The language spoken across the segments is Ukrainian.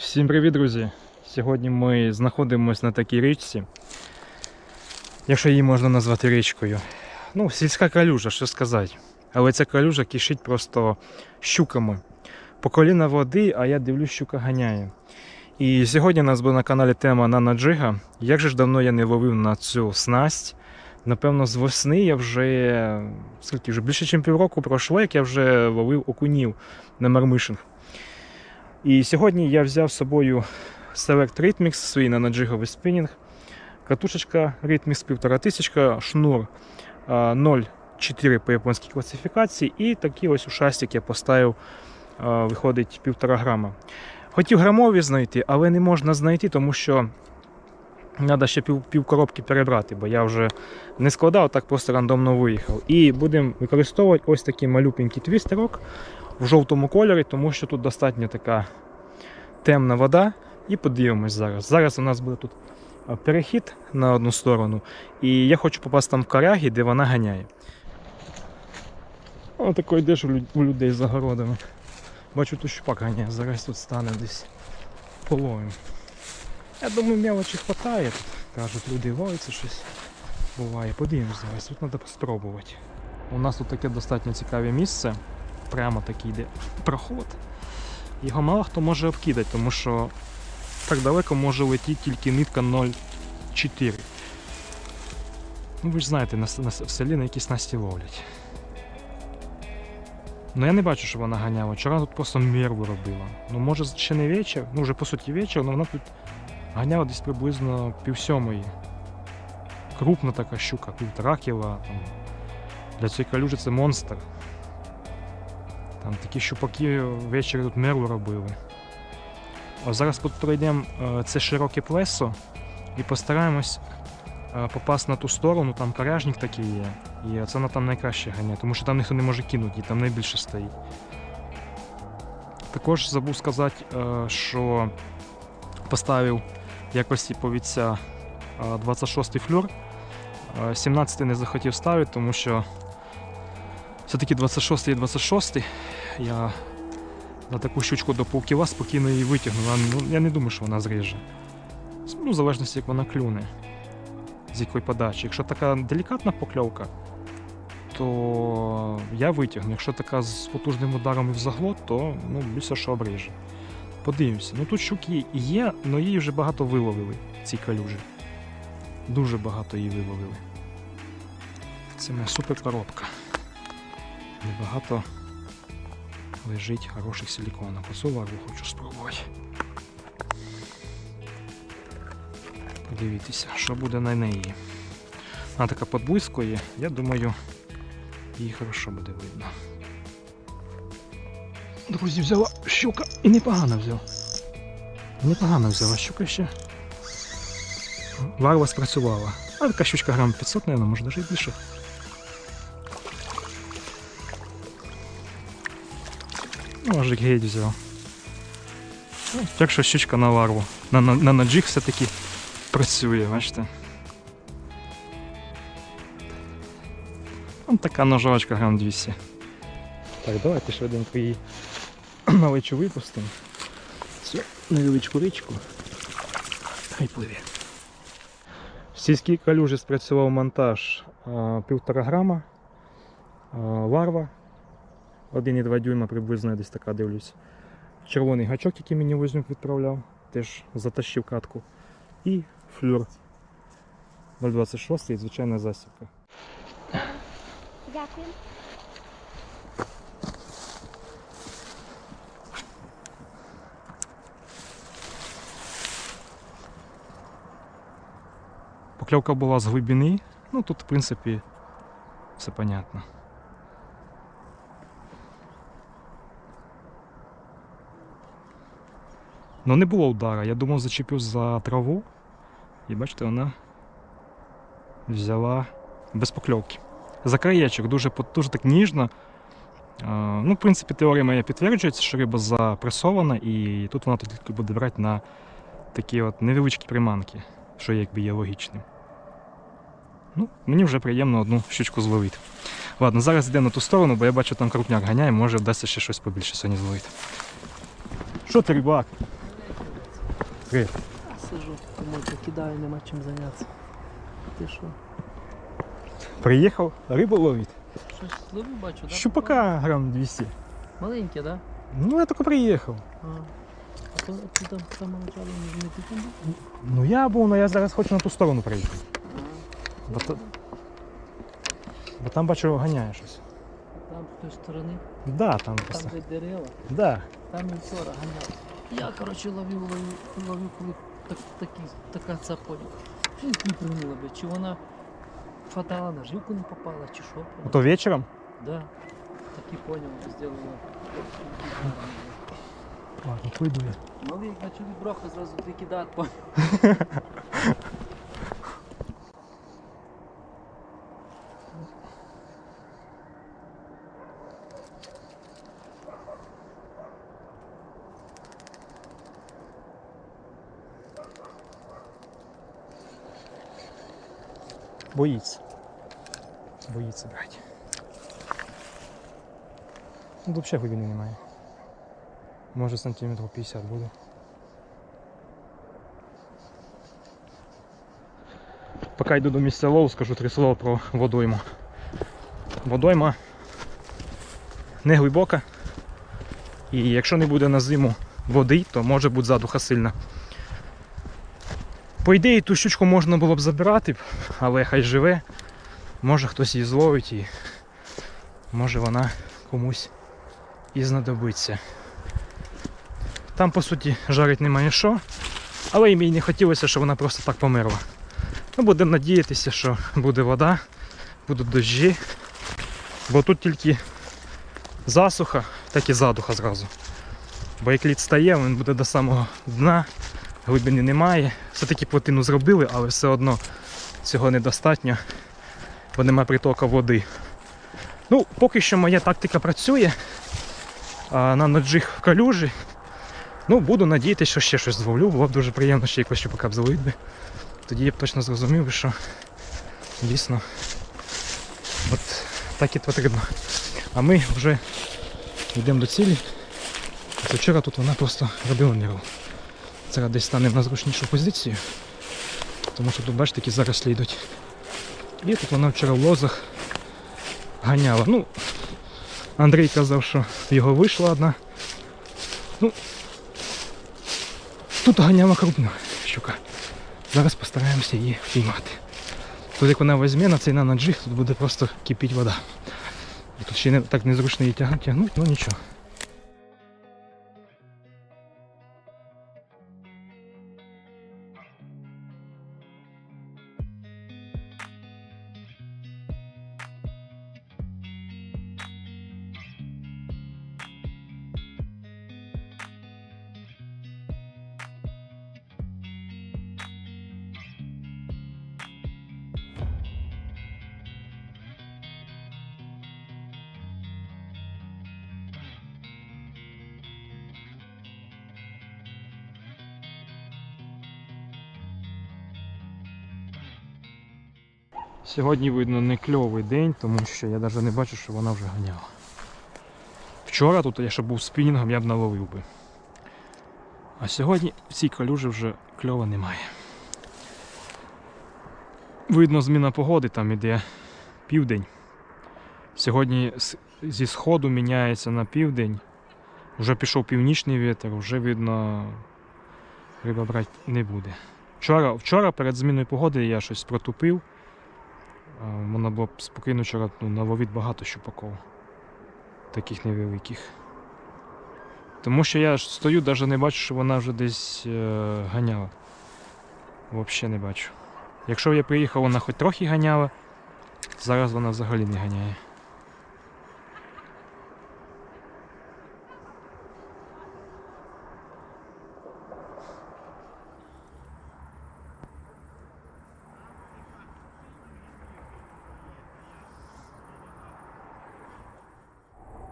Всім привіт, друзі! Сьогодні ми знаходимося на такій річці, якщо її можна назвати річкою. Ну, сільська калюжа, що сказати. Але ця калюжа кишить просто щуками. По коліна води, а я дивлюсь, щука ганяє. І сьогодні у нас буде на каналі тема Нана Джига. Як же ж давно я не ловив на цю снасть. Напевно, з весни я вже скільки вже більше, ніж півроку пройшло, як я вже ловив окунів на мармишинг. І сьогодні я взяв з собою Select Rhythmix, свій нанаджиговий спінінг, катушечка Rhythmix 1500, шнур 0,4 по японській класифікації, і такий ось ушастик я поставив, виходить 1,5 грама. Хотів грамові знайти, але не можна знайти, тому що треба ще пів, пів коробки перебрати, бо я вже не складав, так просто рандомно виїхав. І будемо використовувати ось такий малюпенький твістерок в жовтому кольорі, тому що тут достатньо така темна вода. І подивимось зараз. Зараз у нас буде тут перехід на одну сторону, і я хочу попасти там в коряги, де вона ганяє. О, такий йдеш у людей за городами. Бачу, тут щупак ганяє, зараз тут стане десь половим. Я думаю, мелочі хватає тут. Кажуть, люди ловиться щось. Буває. Подивимось зараз, тут треба спробувати. У нас тут таке достатньо цікаве місце. Прямо такий йде проход. Його мало хто може обкидати, тому що так далеко може летіти тільки нитка 0,4. Ну ви ж знаєте, на, на, в селі на якісь насті ловлять. Ну я не бачу, що вона ганяла. Вчора тут просто мерву робила. Ну може ще не вечір, ну вже по суті вечір, але вона тут ганяла десь приблизно пів сьомої. Крупна така щука, півтора кіла. Для цієї калюжі це монстр. Там такі щупаки ввечері тут мерлу робили. А зараз тут пройдемо е, це широке плесо і постараємось е, попасти на ту сторону, там коряжник такий є. І це на там найкраще ганяє, тому що там ніхто не може кинути, там найбільше стоїть. Також забув сказати, е, що поставив якості повідця е, 26-й флюр. Е, 17-й не захотів ставити, тому що все-таки 26 і 26 я на таку щучку до півкіла спокійно її витягну. Ну, я не думаю, що вона зріже. Ну, в залежності, як вона клюне, з якої подачі. Якщо така делікатна покльовка, то я витягну. Якщо така з потужним ударом і в заглот, то ну, більше що обріже. Подивимося. Ну тут щуки є, але її вже багато виловили, ці калюжі. Дуже багато її виловили. Це моя супер коробка. Небагато лежить хороших силіконок. Оцю варву хочу спробувати. Подивіться, що буде на неї. Вона така подблискує, я думаю, її хорошо буде видно. Друзі, взяла щука і непогано взяв. Непогано взяла щука ще. Варва спрацювала. А така щучка грам 500, мабуть, може навіть більше. Може, геть взяв. Ну, Так що щучка на ларву. На, на, все-таки працює, бачите. Ось така ножовочка грам 200. Так, давайте швиденько її на лечу випустимо. Цю невеличку річку. Хай пливе. В сільській калюжі спрацював монтаж а, півтора грама. А, варва 1,2 дюйма приблизно я десь така дивлюсь. Червоний гачок, який мені Вознюк відправляв, теж затащив катку. І флюр 0,26 і звичайна засібка. Дякую. Покльовка була з глибини, ну тут в принципі все понятно. Ну не було удара, я думав зачепив за траву. І бачите, вона взяла без покльовки. За краєчок, дуже, дуже так ніжно. Ну, в принципі, теорія моя підтверджується, що риба запресована, і тут вона тільки буде брати на такі от невеличкі приманки, що якби є логічним. Ну, мені вже приємно одну щучку зловити. Ладно, зараз йдемо на ту сторону, бо я бачу, там крупняк ганяє, може вдасться ще щось побільше сьогодні зловити. Що ти, рибак? Привіт. Сижу, думаю, кидаю, нема чим зайнятися. Ти що? Приїхав рибу ловить. Щось зловив, бачу, да? Щупака грам 200. Маленьке, да? Ну я тільки приїхав. А, а то ти там самоначало не, не ти там був? Ну я був, але я зараз хочу на ту сторону приїхати. Бо, то- бо там бачу ганяє щось. Там з тої сторони, Да, там там просто. де дерева, Да. там і вчора ганяв. Я, коротше, ловив, ловив, ловив, коли так, такі, така ця Ну, не пригнула би, чи вона фатала на жилку не попала, чи що. То вечором? Да. Так і понял, сделала. Ладно, пойду я. Малий, як почали броха, зразу викидати, понял. Боїться. Боїться брати. Ну, тут взагалі глибини немає. Може сантиметрів 50 буде. Поки йду до місця лову, скажу три слова про водойму. Водойма не глибока. І якщо не буде на зиму води, то може бути задуха сильна. По ідеї ту щучку можна було б забирати, але хай живе. Може хтось її зловить і може вона комусь і знадобиться. Там по суті жарить немає що, але їм і не хотілося, щоб вона просто так померла. Ну, будемо надіятися, що буде вода, будуть дощі, бо тут тільки засуха, так і задуха зразу. Бо як лід стає, він буде до самого дна, глибини немає. Все-таки плотину зробили, але все одно цього недостатньо, бо нема притоку води. Ну, поки що моя тактика працює. А на ноджих в калюжі. Ну, буду надіятися, що ще щось зловлю. Було б дуже приємно ще якось щупака б зловити би. Тоді я б точно зрозумів, що дійсно от так і потрібно. А ми вже йдемо до цілі. Вчора тут вона просто робила міру. Зараз десь стане на зручнішу позицію. Тому що тут, бачите, такі зарослі йдуть. І тут вона вчора в лозах ганяла. Ну, Андрій казав, що його вийшла одна. Ну, тут ганяла крупна щука. Зараз постараємося її впіймати. Тут як вона візьме на цей нанаджиг, тут буде просто кипіти вода. Тут ще не, так незручно її тягнути, ну нічого. Сьогодні видно не кльовий день, тому що я навіть не бачу, що вона вже ганяла. Вчора тут я ще був спінінгом, я б наловив би. А сьогодні в цій калюжі вже кльова немає. Видно зміна погоди, там іде південь. Сьогодні зі сходу міняється на південь. Вже пішов північний вітер, вже видно риба брати не буде. Вчора, вчора перед зміною погоди я щось протупив. А, Можна було б спокійно вчора ну, наловити багато щупаков. Таких невеликих. Тому що я стою, навіть не бачу, що вона вже десь е, ганяла. Взагалі не бачу. Якщо я приїхав, вона хоч трохи ганяла, зараз вона взагалі не ганяє.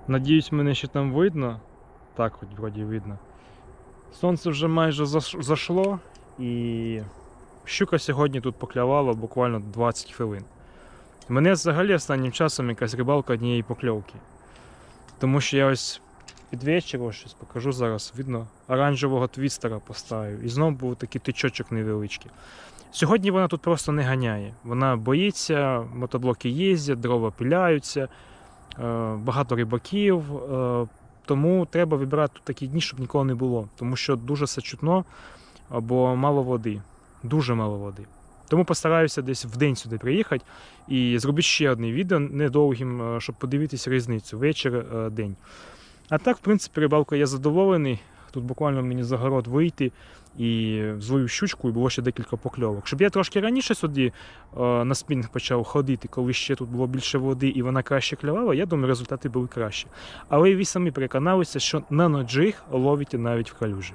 Надіюсь, мене ще там видно. Так, хоч вроді видно. Сонце вже майже зашло і щука сьогодні тут поклявала буквально 20 хвилин. Мене взагалі останнім часом якась рибалка однієї покльовки. Тому що я ось під вечір, щось покажу зараз. Видно, оранжевого твістера поставив. І знову був такий тичочок невеличкий. Сьогодні вона тут просто не ганяє. Вона боїться, мотоблоки їздять, дрова пиляються, багато рибаків. е, Тому треба вибирати такі дні, щоб нікого не було. Тому що дуже сачутно або мало води. Дуже мало води. Тому постараюся десь в день сюди приїхати і зробити ще одне відео недовгим, е, щоб подивитися різницю вечір, е, день. А так, в принципі, рибалкою я задоволений. Тут буквально мені за город вийти і зловив щучку, і було ще декілька покльовок. Щоб я трошки раніше сюди е, на спінг почав ходити, коли ще тут було більше води і вона краще клювала, я думаю, результати були краще. Але і ви самі переконалися, що на ноджиг ловите навіть в калюжі.